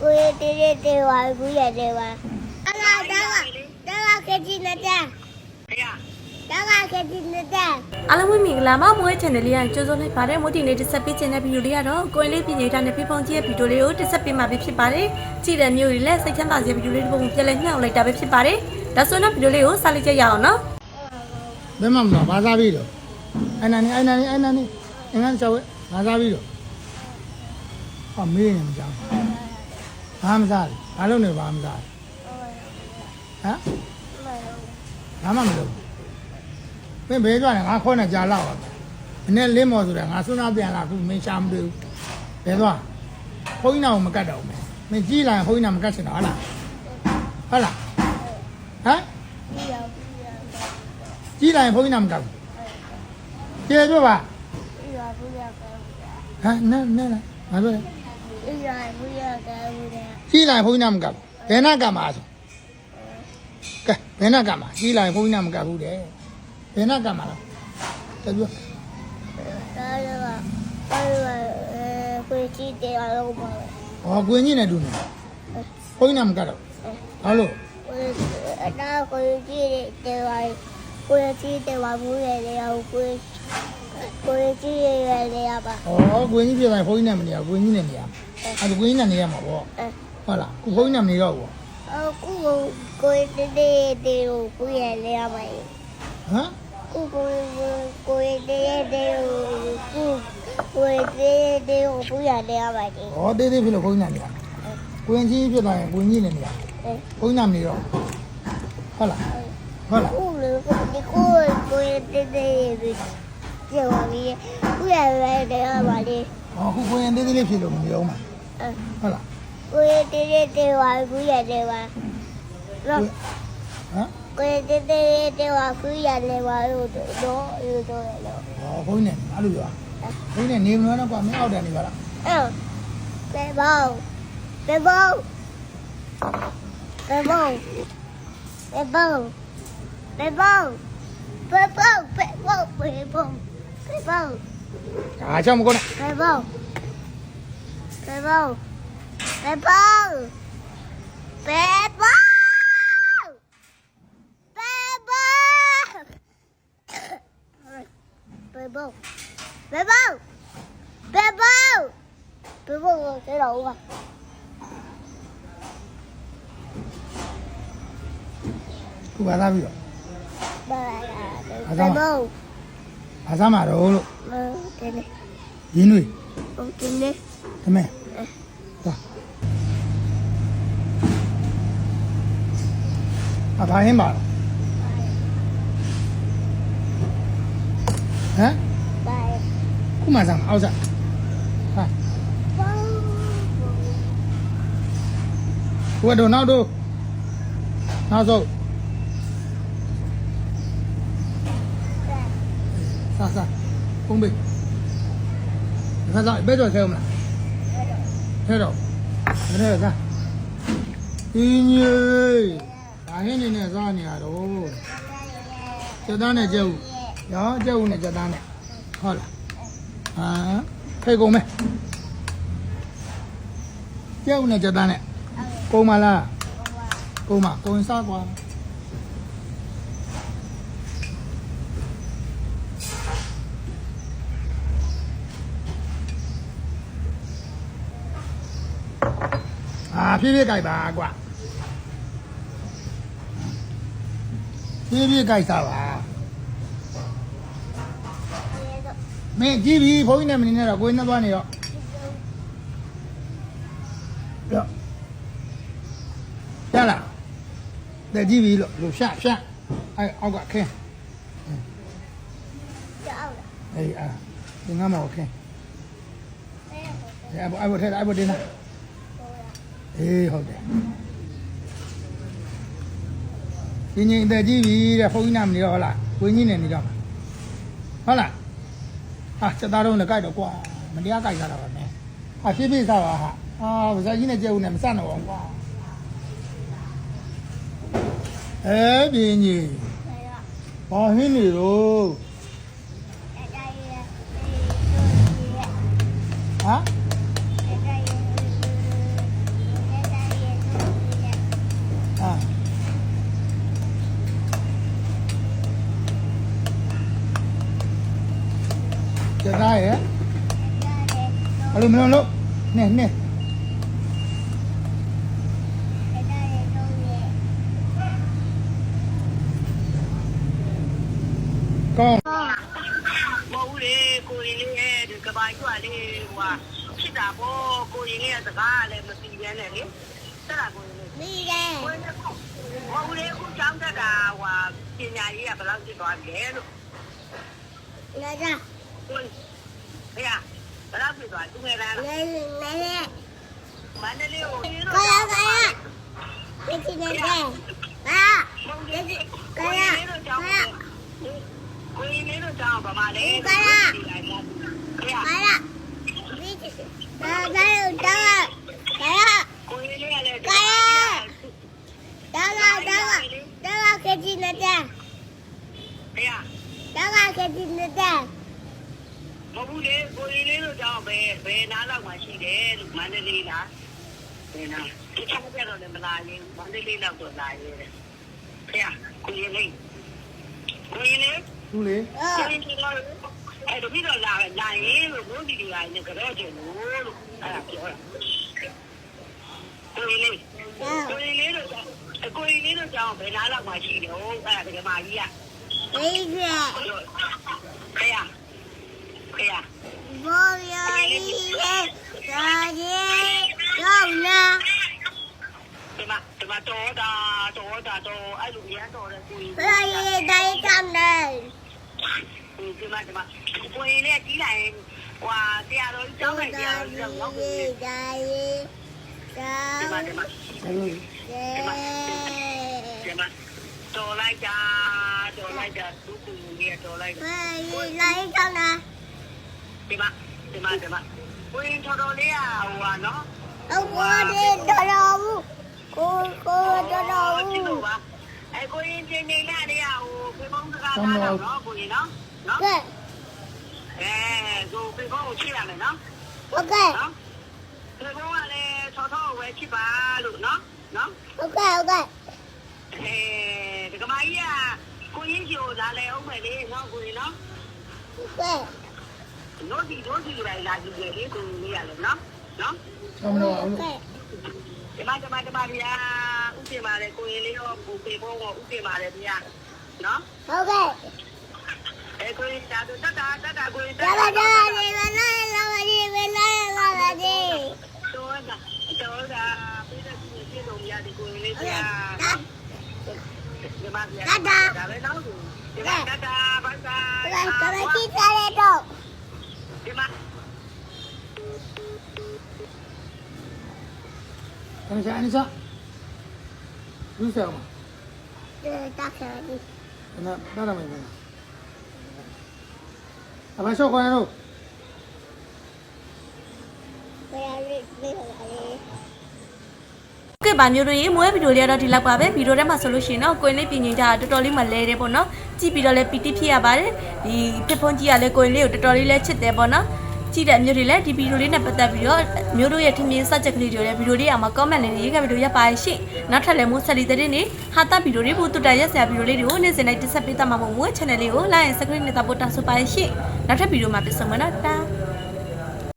ကိုရတေးတေးတေးဝါဘူးရတယ်ပါဒါကဒါကဒါကကကြီးနေတဲ့ဖေရဒါကကကြီးနေတဲ့အားလုံးပဲမင်္ဂလာပါမွေး channel လေးကကြိုးစိုးလိုက်ပါတယ်မို့ဒီနေ့တစ်ဆက်ပေးခြင်းတဲ့ဗီဒီယိုလေးကတော့ကိုရင်လေးပြင်နေတာနဲ့ဖေဖုံကြီးရဲ့ဗီဒီယိုလေးကိုတစ်ဆက်ပေးမှာပဲဖြစ်ပါတယ်ကြည့်တဲ့မျိုးတွေလည်းစိတ်ချမ်းသာစေဗီဒီယိုလေးတစ်ပုံပြက်လဲညှောက်လိုက်တာပဲဖြစ်ပါတယ်ဒါဆိုတော့ဗီဒီယိုလေးကိုစားလိုက်ကြရအောင်နော်ဘယ်မှမလာဘာသာပြီးတော့အိုင်နာနေအိုင်နာနေအိုင်နာနေအင်္ဂန်ချောက်ဘာသာပြီးတော့ဟောမေးနေမကြောက် ဘာမစားလဲဘာလို့နေဘာမစားလဲဟမ်ဘာမှမလုပ်ဘယ်ဘဲကြွနေငါခေါ်နေကြာလောက်ပါမနေ့လင်းမော်ဆိုတာငါစွနာပြန်လာခုမင်းရှာမတွေ့ဘူးဘယ်သွားဘုန်းကြီးနာကိုမကတ်တော့ဘူးမင်းကြီးလာရင်ဘုန်းကြီးနာမကတ်ချင်တော့ဟုတ်လားဟုတ်လားဟမ်ပြီးရောပြီးရောကြီးလာရင်ဘုန်းကြီးနာမကတ်ဘူးကျေပြောပါပြီးရောပြီးရောကဲဟမ်နဲနဲလားမပြောလဲ Bây giờ bây giờ cái bây giờ ကြီးလိုက်ဘုန်းကြီးနားမကပ်ဘူးဘယ်နာကပ်မှာဆိုကဲဘယ်နာကပ်မှာကြီးလိုက်ဘုန်းကြီးနားမကပ်ဘူးတဲ့ဘယ်နာကပ်မှာလားတပြော đó là đó là quỳ chi để ở đâu mà ။ဟောကွင်းကြီးနဲ့တူနေ။ဘုန်းကြီးနာမကတော့။ဟုတ်လို့ quỳ đó quỳ chi để ở quỳ chi để ở mũi để để ở quỳ quỳ chi để để ở bà ။ဟောကွင်းကြီးပြတိုင်းဘုန်းကြီးနဲ့မနေရကွင်းကြီးနဲ့နေရ။ အဲ့ဒါကွင်းကြီးနဲ့နေရမှာပေါ့အဲဟုတ်လားခုဘုန်းကြီးနဲ့မနေတော့ဘူးအခုကိုတေးတေးတေးကိုကိုရတယ်ရပါဟမ်ကိုကိုကိုတေးတေးကိုကိုတေးတေးကိုကိုရတယ်ရပါဒီဟောတေးသေးဖြစ်လို့ဘုန်းကြီးနဲ့နေရကွင်းကြီးဖြစ်တိုင်းကွင်းကြီးနဲ့နေရအဲဘုန်းကြီးနဲ့မနေတော့ဟုတ်လားဟုတ်လားကိုလေဒီကိုကိုတေးတေးကျေဝါပြီးကိုရတယ်ရပါဒီဟောခုကွင်းသေးသေးလေးဖြစ်လို့မနေတော့မှာ Ừ. Đó là. Cô đi đi đi hoài, cô về đi hoài. Rồi. Hả? Cô đi đi đi hoài, cô về đi hoài, rồi đó, rồi đó. Ồ, cô này, ăn được rồi. Cô này niêm nữa nó còn mấy ao đèn này vào đó. Ừ. Bé bầu. Bé bầu. Bé bầu. Bé bầu. Bé bầu. Bé bầu, bé bầu, bé bầu. Bé bầu. À, cho một con này. Bé bầu. Pebble. Pebble. Pebble. Pebble. Pebble. Pebble. Pebble cái đầu à. Cô bà làm gì vậy? Pebble. ဘာသာမှာတော့လို့ဟုတ်တယ်လေရင်းတွေဟုတ်တယ်လေတမဲ あ大変だえクマさん青ちゃんはい Ua đồ nào đồ Nào rồi. Sao sao? Không bị. Ra giỏi biết rồi xem nào ထဲတော့ဘယ်နဲ့စားအင်းကြီးဒါဟင်းနေနဲ့စားနေရတော့စက်သားနဲ့ကြက်ဦးရောကြက်ဦးနဲ့စက်သားနဲ့ဟုတ်လားဟာဖိတ်ကုန်မယ်ကြက်ဦးနဲ့စက်သားနဲ့ကုန်မလားကုန်မကုန်စားကွာ ဖြည်းဖြည်းကြိုက်ပါကွာဖြည်းဖြည်းကြိုက်စားပါမင်းကြည့်ပြီဘုန်းကြီးနဲ့မနေနဲ့တော့ကိုယ်နဲ့သွားနေတော့ရောရလားတဲ့ကြည့်ပြီလို့လို့ဖြတ်ဖြတ်အဲအောက်ကခင်း Chào အေးအာဒီငါမောခင်းအဲအဘအဘထဲအဘတင်လား အေးဟုတ်တယ်ဒီငိမ့်တဲ့ကြည့်ပြီတဲ့ဘုန်းကြီးနဲ့မနေတော့ဟုတ်လားကိုကြီးနဲ့နေတော့ဟုတ်လားဟာစက်သားတော့လည်းကြိုက်တော့ကွာမတရားကြိုက်ကြတာပါနဲ့ဟာဖြည်းဖြည်းစားပါဟာအာဗဇာကြီးနဲ့ကြက်ဦးနဲ့မစတော့အောင်ကွာအဲပြင်းကြီးဘာဟင်းနေတော့ဟ မလုံးလို့နဲ့နဲ့အဲ့ဒါလေးတော့ရေကောင်းမဟုတ်ဘူးလေကိုရင်လေးရဲ့ဒီကဘာကျွာလေးဟိုဖြစ်တာပေါ့ကိုရင်လေးရဲ့စကားလည်းမသိပြန်နဲ့လေတက်တာကိုရင်လေးပြီးတယ်ကိုရင်လေးကိုမဟုတ်လေခုချောင်းတက်တာဟိုပညာရေးကဘယ်လောက်ဖြစ်သွားပြီလဲလို့လာကြကို ဖေရဘယ်လောက်ဖြစ်သွားသူငယ်လားလဲလဲလဲမန္တလေးကိုကာယကာယဒီကိနေတယ်ကာယမဟုတ်လေကိုရင်လေးတို့ကြောင်းကိုရင်လေးတို့ကြောင်းဗမာလေဖေရကာယဒီဒါဒါဒါကာယကိုရင်လေးကလည်းဒါဒါဒါဒါကတိနေတယ်ဖေရဒါကကတိနေတယ် မဟုတ်ဘူးလေကိုရင်လေးတို့ကြောင့်ဘယ်ဘယ်နားလောက်မှရှိတယ်လို့မန္တလေးလားဘယ်နာဒီချက်ကြတော့လည်းမလာရင်မန္တလေးလောက်တော့လာရဲတယ်ဖေကိုရင်လေးကိုရင်လေးသူလေအော်ကိုရင်လေးတော့အဲ့တော့ပြီးတော့လာလာရင်လို့ဘုန်းကြီးတွေကလည်းကြောကြလို့လို့အဲ့ဒါပြောတာကိုရင်လေးကိုရင်လေးတို့ကိုရင်လေးတို့ကြောင့်ဘယ်နားလောက်မှရှိတယ်ဟုတ်အဲ့ဒါဒီကမာကြီးကဒီကဖေ ဖေဘောရရီရဲ့ဒါရဲ့တော့နာဒီမှာဒီမှာတော့တာတော့တာတော့အဲ့လိုရမ်းတော့တယ်ကိုကြီးဘယ်ရီတိုင်းကမ်းတယ်ဒီမှာ ဒီမှာကိုကြီးနဲ့ကြီးလိုက်ဟွာတရားတော်ကြီးကျောင်းလိုက်တရားတော်ကြီးတော့နော်ကိုကြီးဒါရဲ့ဒါဒီမှာဒီမှာဘယ်လိုဒီမှာတော်လိုက်တာတော်လိုက်တာသူ့ကိုကြီးတော်လိုက်ဘယ်ရီတိုင်းကမ်းတယ်ဒီမှာဒီမှာဒီမှာကိုကြီးတော်တော်လေးอ่ะဟိုဟာနော်အဘောဒီတော်တော်ဘူးကိုကိုတော်တော်ကြည့်ဘူးလို့ပါအဲကိုကြီးချင်းချင်းလာတဲ့ဟိုဖေဖုံးစကားသားတော့နော်ကိုကြီးနော်နော်ကဲအဲကိုဖေဖုံးကိုချိရမယ်နော်ဟုတ်ကဲ့နော်ဒီကောင်ကလည်းဆော်ဆော်ဝဲချစ်ပါလို့နော်နော်ဟုတ်ကဲ့ဟုတ်ကဲ့အဲဒီကမကြီးကကိုရင်းချိုလာလဲအောင်မယ်လေနော်ကိုရင်နော်ဟုတ်ကဲ့ နို့ဒီတို့ဒီလိုက်လာကြည့်လေကိုကြီးရလေနော်နော်ဆောင်းတော့အောင်ဟုတ်လို့ကဲ့ဒီမှာဒီမှာဒီမှာဗျာဥပ္ပမာလေကိုရင်လေးရောပူပေဖို့ကိုဥပ္ပမာလေဗျာနော်ဟုတ်ကဲ့အဲကိုရင်တာတတာတတာကိုရင်ဒါပါဒါဒီမနာလာပါဒီမနာလာပါဒီတော့တာတော့တာပြီးတော့ဒီပြေလို့ရဒီကိုရင်လေးဗျာဒါဒီမှာဗျာဒါပဲနော်ဒီမှာတတာဘာသာဒါကမကြည့်ကြရတော့ဒီမှာ အနိစာအနိစာလူဆောင်မဒါကစားဒီနာနာရမယ်မလားအမရှော့ခေါ်ရတော့ဘယ်ရည်ဘယ်ရည်ကဲပါမျိုးတို့ရေမွေးဗီဒီယိုလေးကတော့ဒီလောက်ပါပဲဗီဒီယိုထဲမှာဆိုလို့ရှိရင်တော့ကိုယ်လေးပြင်နေတာတော်တော်လေးမလဲတယ်ပေါ့နော်ကြည့်ပြီးတော့လည်းပီတိဖြစ်ရပါတယ်ဒီဖြစ်ဖုန်းကြီးကလည်းကိုယ်လေးကိုတော်တော်လေးလဲချစ်တယ်ပေါ့နော် ကြည့်တဲ့မျိုးတွေလည်းဒီဗီဒီယိုလေးနဲ့ပတ်သက်ပြီးတော့မျိုးတို့ရဲ့ထင်မြင်စချက်ကလေးတွေလည်းဗီဒီယိုလေးအောင်မှာ comment လေးရေးခဲ့ဗီဒီယိုရပါရှင့်နောက်ထပ်လည်းမိုးဆက်လီတဲ့နေ့ဟာတာဗီဒီယိုလေးပို့တူတာရက်ဆရာဗီဒီယိုလေးတွေကိုနေ့စဉ်တိုင်းတင်ဆက်ပေးတတ်မှာမို့မိုး channel လေးကို like and subscribe နဲ့တပ်ဖို့တောင်းဆိုပါရှင့်နောက်ထပ်ဗီဒီယိုမှာပြန်ဆုံမယ်နော်တာ